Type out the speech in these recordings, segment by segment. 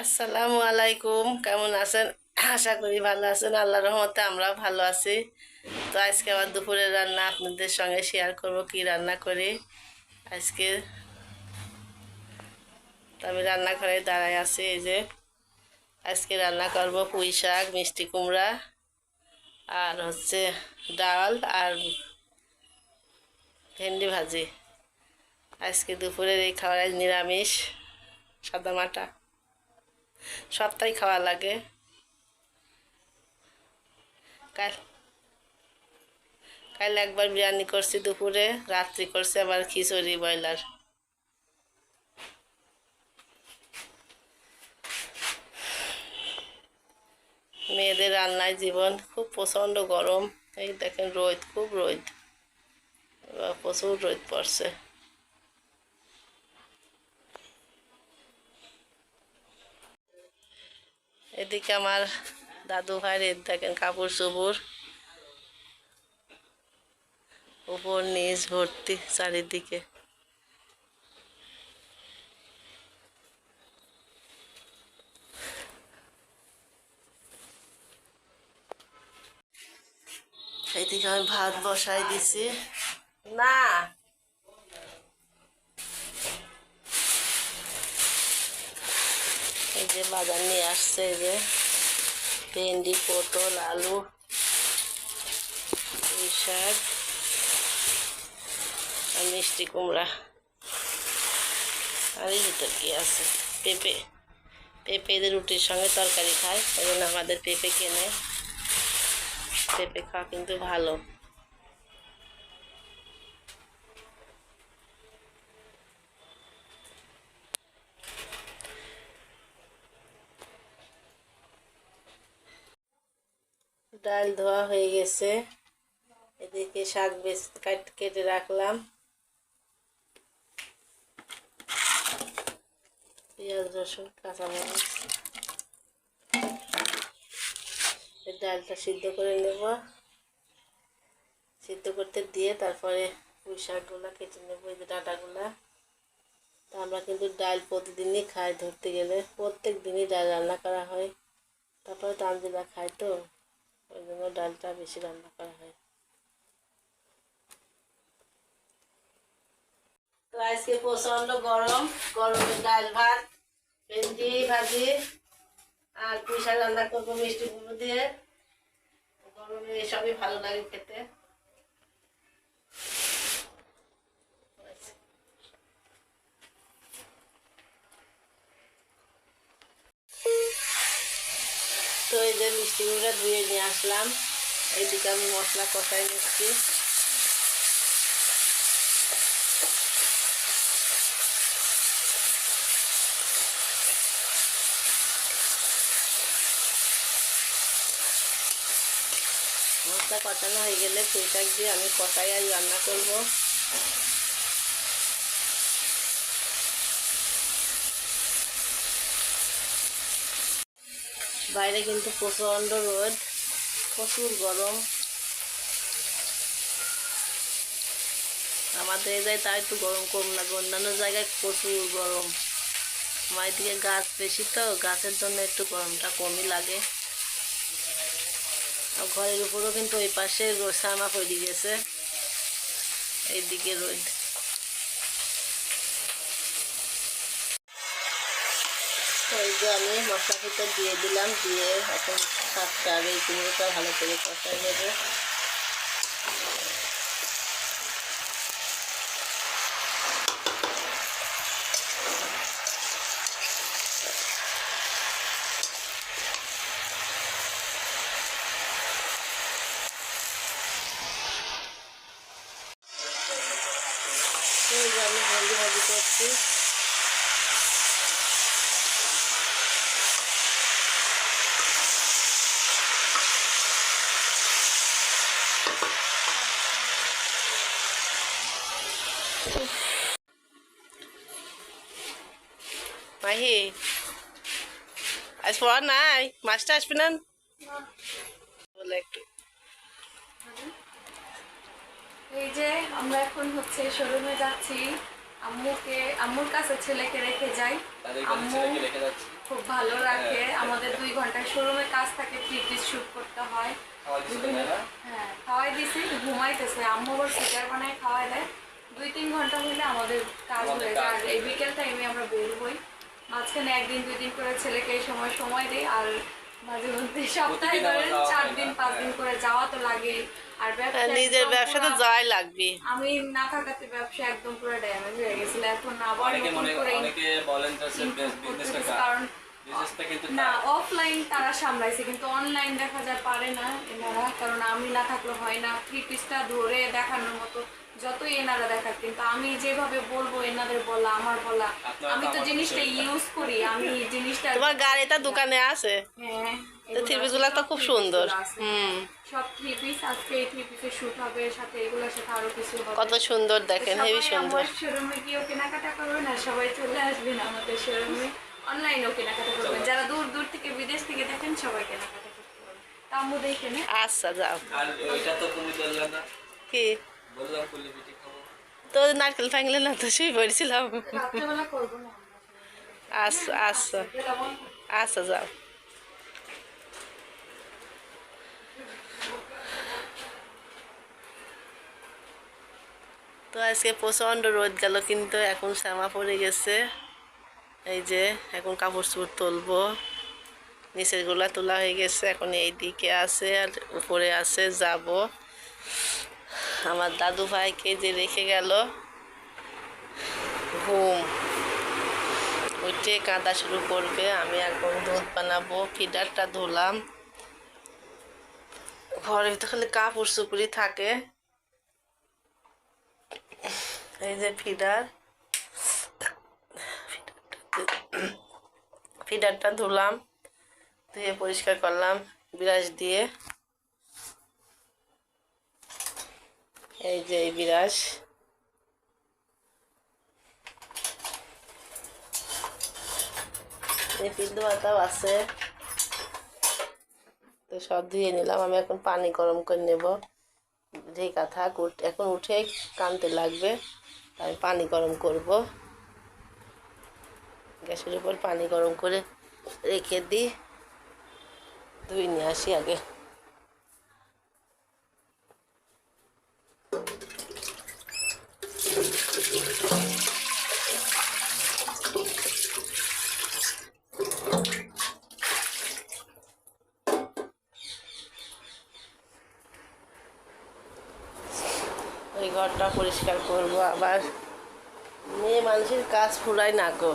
আসসালামু আলাইকুম, কেমন আছেন? আশা করি ভালো আছেন আল্লাহ রহমতে আমরা ভালো আছি। তো আজকে আবার দুপুরের রান্না আপনাদের সঙ্গে শেয়ার করব, কি রান্না করি। আজকে আমি রান্নাঘরে দাঁড়ায় আছি, এই যে। আজকে রান্না করব পুঁই শাক, মিষ্টি কুমড়া, আর হচ্ছে ডাল আর ভেন্ডি ভাজি। আজকে দুপুরের এই খাবার নিরামিষ সাদা মাটা সপ্তাহে খাওয়া লাগে। কাল কাল একবার বিরিয়ানি করছি দুপুরে, রাত্রি করছি আবার খিচুড়ি ব্রয়লার। মেয়েদের রান্নায় জীবন খুব প্রচণ্ড গরম। এই দেখেন রোদ, খুব রোদ। প্রচুর রোদ পড়ছে। এদিকে আমার দাদু ভাইয়ের দেখেন কাপড় চোপড়। উপর, নিচ, ভর্তি, চারিদিকে। এইদিকে আমি ভাত বসাই দিছি। না যে বাজার নিয়ে আসছে যে ভেন্ডি পটল আলু পুঁই শাক আর মিষ্টি কুমড়া আর এই ভিতর কি আছে পেঁপে পেঁপে এদের রুটির সঙ্গে তরকারি খায় জন্য আমাদের পেঁপে কেনে পেঁপে খাওয়া কিন্তু ভালো ডাল ধোয়া হয়ে গেছে। এদিকে শাক বেশ কাট কেটে রাখলাম। পেঁয়াজ, রসুন, কাঁচামরিচ। ডালটা সিদ্ধ করে নেব। সিদ্ধ করতে দিয়ে তারপরে পুঁই শাকগুলো কেটে নেব, এই যে ডাঁটাগুলা। তা আমরা কিন্তু ডাল প্রতিদিনই খাই ধরতে গেলে। প্রত্যেক দিনই ডাল রান্না করা হয়। তারপরে তো আমজিরা খাই তো। ওই জন্য ডালটা বেশি রান্না করা হয়। তো আজকে প্রচণ্ড গরম গরমের ডাল ভাত, ভেন্ডি ভাজি, আর পুঁই রান্না করব মিষ্টি কুমড়ো দিয়ে। গরমে এসবই ভালো লাগে খেতে। তো এই যে মিষ্টি কুমড়া ধুয়ে নিয়ে আসলাম। এইদিকে আমি মশলা কষাই নিচ্ছি। মশলা কষানো হয়ে গেলে পুঁই দিয়ে আমি কষাই আর রান্না করব। বাইরে কিন্তু প্রচণ্ড রোদ, প্রচুর গরম। আমাদের এই তাই একটু গরম কম লাগে অন্যান্য জায়গায় প্রচুর গরম। আমার এদিকে গাছ বেশি তো, গাছের জন্য একটু গরমটা কমই লাগে। আর ঘরের উপরেও কিন্তু ওই পাশে রোসামা পড়ে গেছে। এইদিকে রোদ। এই যে আমি মশলা ভিতর দিয়ে দিলাম, দিয়ে এখন সাতটা আর কুমড়োটা ভালো করে কষাই নেব। আমি ভেন্ডি ভাজি করছি। পড়া নাই। মাস্টার আসবে না? বলে একটু। এই যে আমরা এখন হচ্ছে শোরুমে যাচ্ছি। আম্মুকে আম্মুর কাছে ছেলেকে রেখে যাই। আম্মু খুব ভালো রাখে। হ্যাঁ। আমাদের দুই ঘন্টায় শোরুমে কাজ থাকে থ্রি পিস শুট করতে হয়। খাওয়া? হ্যাঁ খাওয়াই দিছি ঘুমাইতেছে। আম্মু আবার সিটার বানায় খাওয়াই দেয়। দুই তিন ঘণ্টা হলে আমাদের কাজ হয়ে যায়। কাজ আর এই বিকেল টাইমে আমরা বের হই। মাঝখানে একদিন দুই দিন করে ছেলেকে এই সময় সময় দিই আর মাঝে মধ্যে সপ্তাহে ধরেন চার দিন পাঁচ। দিন করে যাওয়া তো লাগে। আর হ্যাঁ, নিজের একদম ব্যবসা তো যাই লাগবে। আমি না থাকাতে ব্যবসা একদম পুরো ড্যামেজ হয়ে গেছিল। এখন আবার নতুন করে অনেকে বলেন যে বিজনেস কারণ না অফলাইন তারা সামলাইছে কিন্তু অনলাইন দেখা যায় পারে না এনারা কারণ আমি না থাকলে হয় না। থ্রি পিসটা ধরে দেখানোর মতো। যতই এনারা দেখাক কিন্তু আমি যেভাবে বলব এনাদের বলা আমার বলা আমি তো তো জিনিসটা ইউজ করি আমি জিনিসটা তোমার গাড়িটা দোকানে আছে। হ্যাঁ থ্রি পিসগুলো তো খুব সুন্দর। হুম। সব থ্রি পিস আজকে এই থ্রি পিসের শুট হবে সাথে এগুলোর সাথে আরও কিছু হবে। কত সুন্দর দেখেন হেবি সুন্দর। শোরুমে গিয়েও কেনাকাটা করবেন আর সবাই চলে আসবেন আমাদের শোরুমে অনলাইনেও কেনাকাটা করবেন। যারা দূর দূর থেকে বিদেশ থেকে দেখেন সবাই কেনাকাটা করতে পারবেন। দেখে আচ্ছা যাও। আর ওইটা তো তুমি বললে না কি? তো নারকেল ফাংলে না তো শুয়ে পড়েছিলাম রাত্রেবেলা করব না। আচ্ছা আচ্ছা। আচ্ছা যাও। তো আজকে প্রচণ্ড রোদ গেল কিন্তু এখন শ্যামা পড়ে গেছে। এই যে এখন কাপড় চোপড় তুলবো। নিচেরগুলা তোলা হয়ে গেছে এখন এই দিকে আছে আর উপরে আছে যাব। আমার দাদু ভাইকে যে রেখে গেল। ঘুম। উঠে কাঁদা শুরু করবে, আমি এখন দুধ বানাবো, ফিডারটা ধুলাম। ঘরে তো খালি কাপড় চুপড়ি থাকে। এই যে ফিডার। ফিডারটা ধুলাম, ধুয়ে পরিষ্কার করলাম বিরাস দিয়ে। এই যে এই বিরাস পিদ্ধ পাতাও আছে। তো সব ধুয়ে নিলাম, আমি এখন পানি গরম করে নেব। ঢেকা থাক এখন উঠে কানতে লাগবে আমি পানি গরম করব। গ্যাসের উপর পানি গরম করে রেখে দিই। ধুই নিয়ে আসি আগে। ওই ঘরটা পরিষ্কার করব আবার। মেয়ে মানুষের কাজ ফুরায় না গো।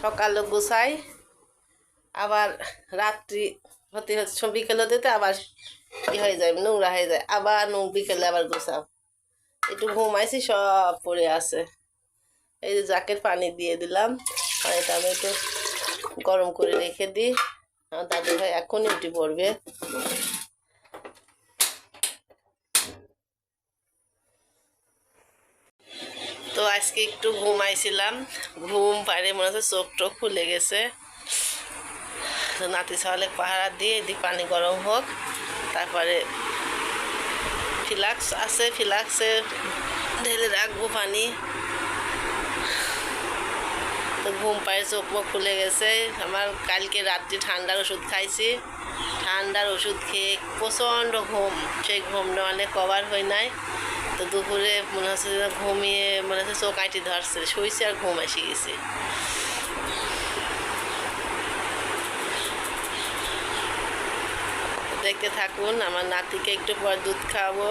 সকালে গুছাই আবার রাত্রি হতে হচ্ছে বিকেল হতে আবার ই হয়ে যায়, নোংরা হয়ে যায়। আবার নো বিকেলে আবার গুছাও একটু ঘুমাইছি, সব পড়ে আছে। এই যে জাকের পানি দিয়ে দিলাম পানিটা আমি একটু গরম করে রেখে দিই। আমার দাদু ভাই এখন উঠে পড়বে। তো আজকে একটু ঘুমাইছিলাম, ঘুম পারে মনে হচ্ছে চোখ টোক খুলে গেছে। নাতি ছাওয়ালে পাহারা দিয়ে এদিক পানি গরম হোক, তারপরে ফিলাক্স আছে ফিলাক্সে ঢেলে রাখব পানি তো ঘুম পায়ে চোখ মুখ খুলে গেছে আমার কালকে রাত্রি ঠান্ডার ওষুধ খাইছি। ঠান্ডার ওষুধ খেয়ে প্রচণ্ড ঘুম। সেই ঘুমটা অনেক কভার হয় নাই। তো দুপুরে মনে হচ্ছে ঘুমিয়ে, মনে হচ্ছে চোখ আইটি ধরছে। শুয়েছি আর ঘুম এসে গেছে। দেখতে থাকুন, আমার নাতিকে একটু পর দুধ খাওয়াবো।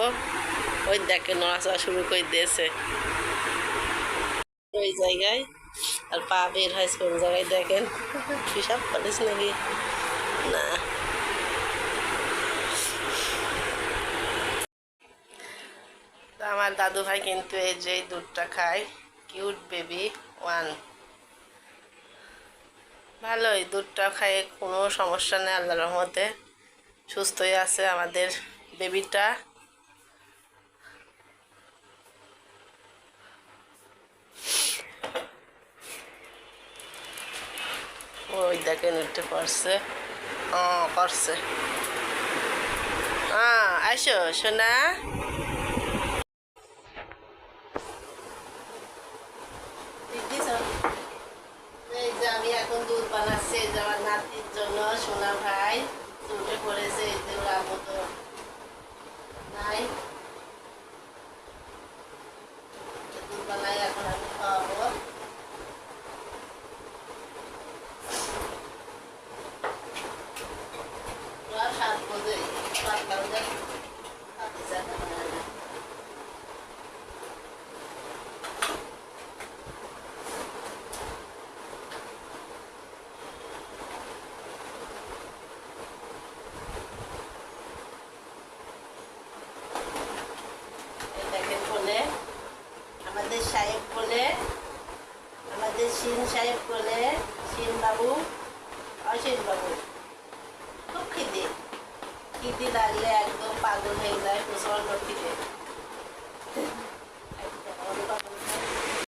ওই দেখে নড়াচড়া শুরু করে দিয়েছে। ওই জায়গায়, আর পা বের হয় কোন জায়গায় দেখেন? হিসাব করিস নাকি? না। আমার দাদু ভাই কিন্তু এই যে দুধটা খায়। Cute baby, one. ভালোই, দুধটা খায় কোনো সমস্যা নেই আল্লাহ রহমতে। সুস্থই আছে আমাদের বেবিটা। ওই দেখে নিতে পারছে ও পারছে আসো সোনা। আমি এখন দুধ বানাচ্ছি আমার নাতির জন্য, সোনা ভাই।